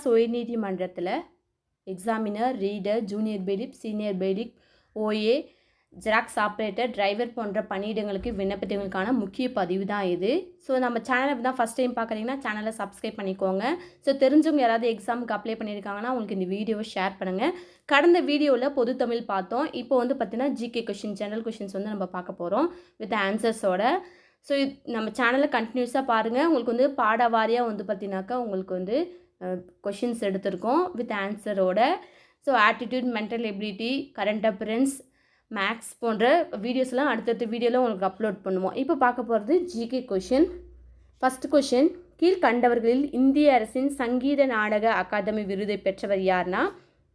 மெட்ராஸ் உயர்நீதிமன்றத்தில் examiner reader junior bailiff senior bailiff OA xerox operator driver போன்ற பணியிடங்களுக்கு விண்ணப்பத்தவங்களுக்கான முக்கிய பதிவு தான் இது. ஸோ நம்ம சேனலை தான் ஃபஸ்ட் டைம் பார்க்குறீங்கன்னா சேனலை சப்ஸ்கிரைப் பண்ணிக்கோங்க. ஸோ தெரிஞ்சவங்க யாராவது எக்ஸாமுக்கு அப்ளை பண்ணியிருக்காங்கன்னா உங்களுக்கு இந்த வீடியோவை ஷேர் பண்ணுங்கள் கடந்த வீடியோவில் பொது தமிழ் பார்த்தோம். இப்போ வந்து பார்த்தீங்கன்னா ஜிகே கொஷின் ஜெனரல் கொஷின்ஸ் வந்து நம்ம பார்க்க போகிறோம் வித் ஆன்சர்ஸோட ஸோ நம்ம சேனலை கண்டினியூஸாக பாருங்கள் உங்களுக்கு வந்து பாட வாரியாக வந்து பார்த்தீங்கன்னாக்கா உங்களுக்கு வந்து கொஷின்ஸ் எடுத்திருக்கோம் with ஆன்சரோட so aptitude mental ability current affairs maths போன்ற வீடியோஸ்லாம் அடுத்தடுத்த வீடியோவில் உங்களுக்கு அப்லோட் பண்ணுவோம். இப்போ பார்க்க போகிறது ஜிகே கொஷின் ஃபஸ்ட் கொஷின் கீழ்கண்டவர்களில் இந்திய அரசின் சங்கீத நாடக அகாதமி விருதை பெற்றவர் யார்னா?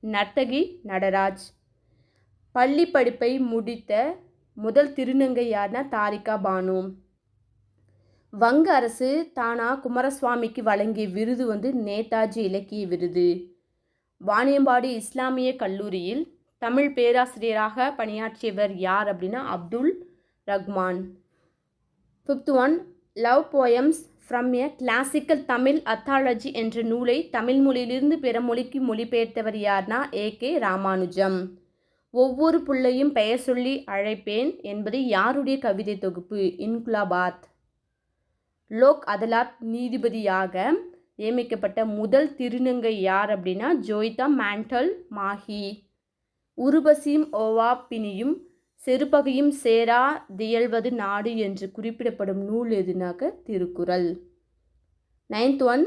நர்த்தகி நடராஜ். பள்ளி படிப்பை முடித்த முதல் திருநங்கை யார்னா? தாரிகா பானு. வங்க அரசு தானா குமாரசுவாமிக்கு வழங்கிய விருது வந்து நேதாஜி இலக்கிய விருது. வாணியம்பாடி இஸ்லாமிய கல்லூரியில் தமிழ் பேராசிரியராக பணியாற்றியவர் யார் அப்படின்னா Abdul Rahman. Fifth one love poems from a classical Tamil anthology என்ற நூலை தமிழ் மொழியிலிருந்து பிற மொழிக்கு மொழிபெயர்த்தவர் யார்னா ஏ கே ராமானுஜம். ஒவ்வொரு புள்ளையும் பெயர் சொல்லி அழைப்பேன் என்பது யாருடைய கவிதை தொகுப்பு? இன்குலாபாத். லோக் அதலாத் நீதிபதியாக நியமிக்கப்பட்ட முதல் திருநங்கை யார் அப்படின்னா ஜோய்தா மேண்டல் மாஹி. உருபசியும் ஓவாப்பினியும் செருப்பகையும் சேரா தியல்வது நாடு என்று குறிப்பிடப்படும் நூல் எதுனாக்க திருக்குறள். நைன்த் ஒன்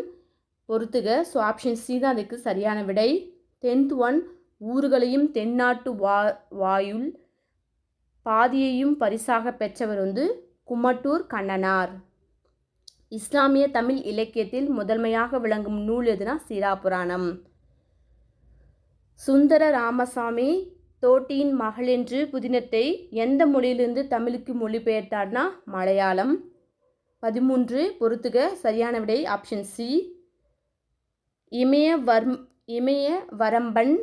பொறுத்துக. ஸோ ஆப்ஷன் சி தான் அதுக்கு சரியான விடை. டென்த் ஒன் ஊர்களையும் தென்னாட்டு வா வாயுள் பாதியையும் பரிசாக பெற்றவர் வந்து குமட்டூர் கண்ணனார். இஸ்லாமிய தமிழ் இலக்கியத்தில் முதன்மையாக விளங்கும் நூல் எதுனா சிராபுராணம். சுந்தர ராமசாமி தோட்டியின் மகள் என்று புதினத்தை எந்த மொழியிலிருந்து தமிழுக்கு மொழிபெயர்த்தார்னா மலையாளம். பதிமூன்று பொறுத்துக சரியான விடை ஆப்ஷன் சி இமய வர்ம் இமய வரம்பன்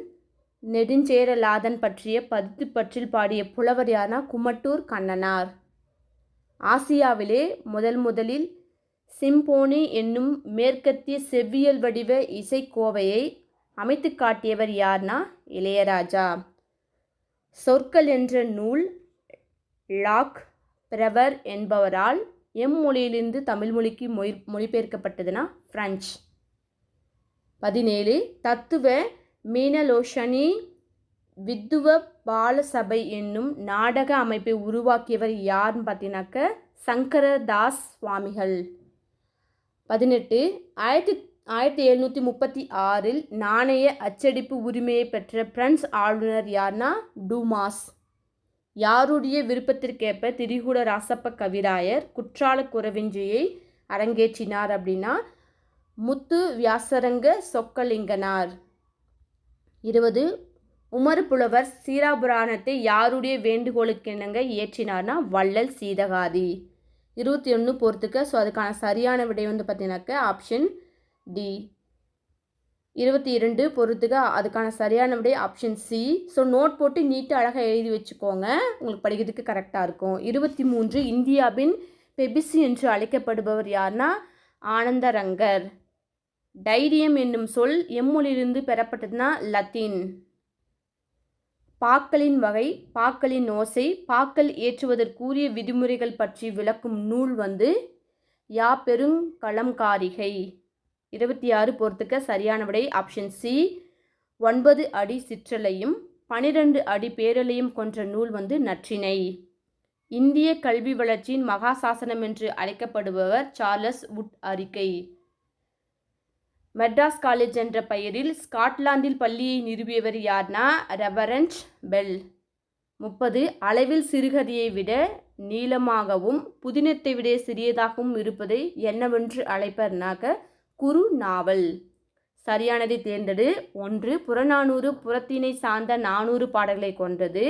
நெடுஞ்சேரலாதன் பற்றிய பதித்து பற்றில் பாடிய புலவர் யார்னா குமட்டூர் கண்ணனார். ஆசியாவிலே முதல் முதலில் சிம்போனி என்னும் மேற்கத்திய செவ்வியல் வடிவ இசைக்கோவையை அமைத்து காட்டியவர் யார்னா இளையராஜா. சொற்கள் என்ற நூல் லாக் பிரவர் என்பவரால் எம் மொழியிலிருந்து தமிழ் மொழிக்கு மொழி மொழிபெயர்க்கப்பட்டதுன்னா ஃப்ரெஞ்ச் பதினேழு தத்துவ மீனலோஷனி வித்துவ பாலசபை என்னும் நாடக அமைப்பை உருவாக்கியவர் யார்னு பார்த்தீங்கன்னாக்க சங்கரதாஸ் சுவாமிகள். பதினெட்டு ஆயிரத்தி ஆயிரத்தி எழுநூற்றி முப்பத்தி ஆறில் நாணய அச்சடிப்பு உரிமையை பெற்ற பிரெஞ்சு ஆளுநர் யார்னா டூமாஸ். யாருடைய விருப்பத்திற்கேற்ப திரிகூட ராசப்ப கவிராயர் குற்றால குறவிஞ்சியை அரங்கேற்றினார் அப்படின்னா முத்து வியாசரங்க சொக்கலிங்கனார். இருபது உமர் புலவர் சீராபுராணத்தை யாருடைய வேண்டுகோளுக்கிணங்க இயற்றினார்னா வள்ளல் சீதகாதி. இருபத்தி ஒன்று பொறுத்துக்க. ஸோ அதுக்கான சரியான விடை வந்து பார்த்தீங்கன்னாக்க ஆப்ஷன் டி இருபத்தி இரண்டு பொறுத்துக்க அதுக்கான சரியான விடை ஆப்ஷன் சி ஸோ நோட் போட்டு நீட்டாக அழகாக எழுதி வச்சுக்கோங்க. உங்களுக்கு படிக்கிறதுக்கு கரெக்டாக இருக்கும். இருபத்தி மூன்று இந்தியாவின் பெபிசி என்று அழைக்கப்படுபவர் யார்னா ஆனந்தரங்கர். டைரியம் என்னும் சொல் எம்மொழியிலிருந்து பெறப்பட்டதுன்னா லத்தீன். பாக்களின் வகை பாக்களின் ஓசை பாக்கள் ஏற்றுவதற்குரிய விதிமுறைகள் பற்றி விளக்கும் நூல் வந்து யா பெருங்களம்காரிகை இருபத்தி ஆறு பொறுத்துக்க சரியான விடை. ஆப்ஷன் சி ஒன்பது அடி சிற்றலையும் பனிரெண்டு அடி பேரலையும் கொன்ற நூல் வந்து நற்றினை. இந்திய கல்வி வளர்ச்சியின் மகாசாசனம் என்று அழைக்கப்படுபவர் சார்லஸ் உட் அறிக்கை. மெட்ராஸ் காலேஜ் என்ற பெயரில் ஸ்காட்லாந்தில் பள்ளியை நிறுவியவர் யார்னா ரெவரன்ஸ் பெல். முப்பது அளவில் சிறுகதையை விட நீளமாகவும் புதினத்தை விட சிறியதாகவும் இருப்பதை என்னவென்று அழைப்பர்னாக்க குறு நாவல். சரியானதை தேர்ந்தெடு. ஒன்று புறநானூறு புறத்தினை சார்ந்த நானூறு பாடல்களை கொண்டது.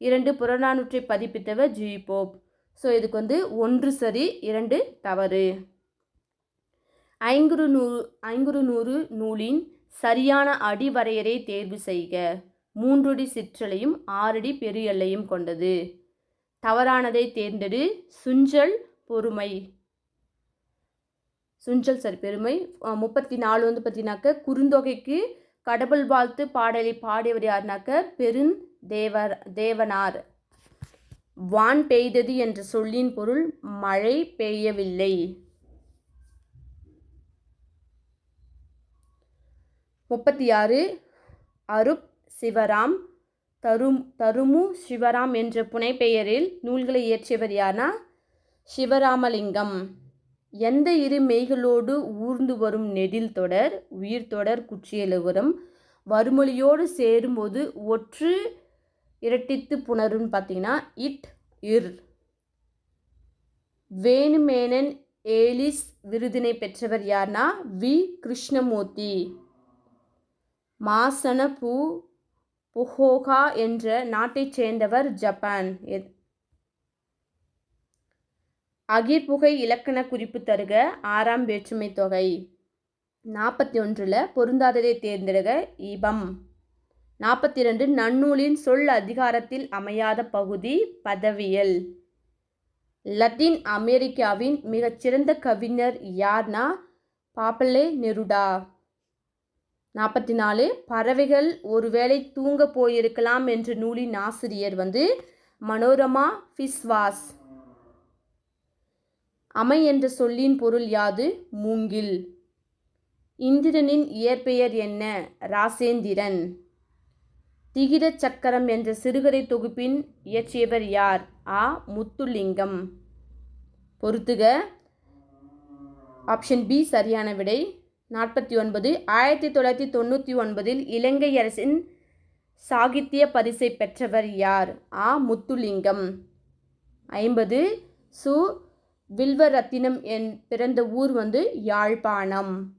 இரண்டு புறநானூற்றை பதிப்பித்தவர் ஜி போப். ஸோ இதுக்கு வந்து ஒன்று சரி இரண்டு தவறு. ஐங்குறு நூறு ஐங்குறு நூறு நூலின் சரியான அடிவரையறை தேர்வு செய்க. மூன்றடி சிற்றலையும் ஆறடி பெரு எல்லையும் கொண்டது. தவறானதை தேர்ந்தெடு. சுஞ்சல் பொறுமை. சுஞ்சல் சரி பெருமை. முப்பத்தி நாலு வந்து பார்த்தீங்கன்னாக்க குறுந்தொகைக்கு கடவுள் வாழ்த்து பாடலை பாடியவர் யாருனாக்க பெருந்தேவர் தேவனார். வான் பெய்தது என்ற சொல்லின் பொருள் மழை பெய்யவில்லை. முப்பத்தி ஆறு அருப் சிவராம். தரும் தருமு சிவராம் என்ற புனைப்பெயரில் நூல்களை இயற்றியவர் யார்னா? சிவராமலிங்கம். எந்த இரு மெய்களோடு ஊர்ந்து வரும் நெடில் தொடர் உயிர் தொடர் குற்றியலுவரம் வறுமொழியோடு சேரும்போது ஒற்று இரட்டித்து புணருன்னு பார்த்தீங்கன்னா இட் இர். வேணுமேனன் ஏலிஸ் விருதினை பெற்றவர் யார்னா? வி. கிருஷ்ணமூர்த்தி. மாசன பூ புஹோகா என்ற நாட்டைச் சேர்ந்தவர் ஜப்பான். எத்- அகிர்புகை இலக்கண குறிப்பு தருக ஆறாம் வேற்றுமை தொகை. நாற்பத்தி ஒன்றில் பொருந்தாததை தேர்ந்தெடுக இபம். நாற்பத்தி ரெண்டு நன்னூலின் சொல் அதிகாரத்தில் அமையாத பகுதி பதவியல். லத்தீன் அமெரிக்காவின் மிகச்சிறந்த கவிஞர் யார்னா பாப்பலே நெருடா. நாற்பத்தி நாலு பறவைகள் ஒருவேளை தூங்க போயிருக்கலாம் என்ற நூலின் ஆசிரியர் வந்து மனோரமா ஃபிஸ்வாஸ் அமை என்ற சொல்லின் பொருள் யாது? மூங்கில். இந்திரனின் இயற்பெயர் என்ன? ராசேந்திரன். திகிர சக்கரம் என்ற சிறுகதை தொகுப்பின் இயற்றியவர் யார்? ஆ. முத்துலிங்கம். பொறுத்துக. ஆப்ஷன் பி சரியான விடை. நாற்பத்தி ஒன்பது ஆயிரத்தி தொள்ளாயிரத்தி தொண்ணூற்றி ஒன்பதில் இலங்கை அரசின் சாகித்ய பரிசை பெற்றவர் யார்? ஆ. முத்துலிங்கம். ஐம்பது சு. வில்வரத்தினம் என் பிறந்த ஊர் வந்து யாழ்ப்பாணம்.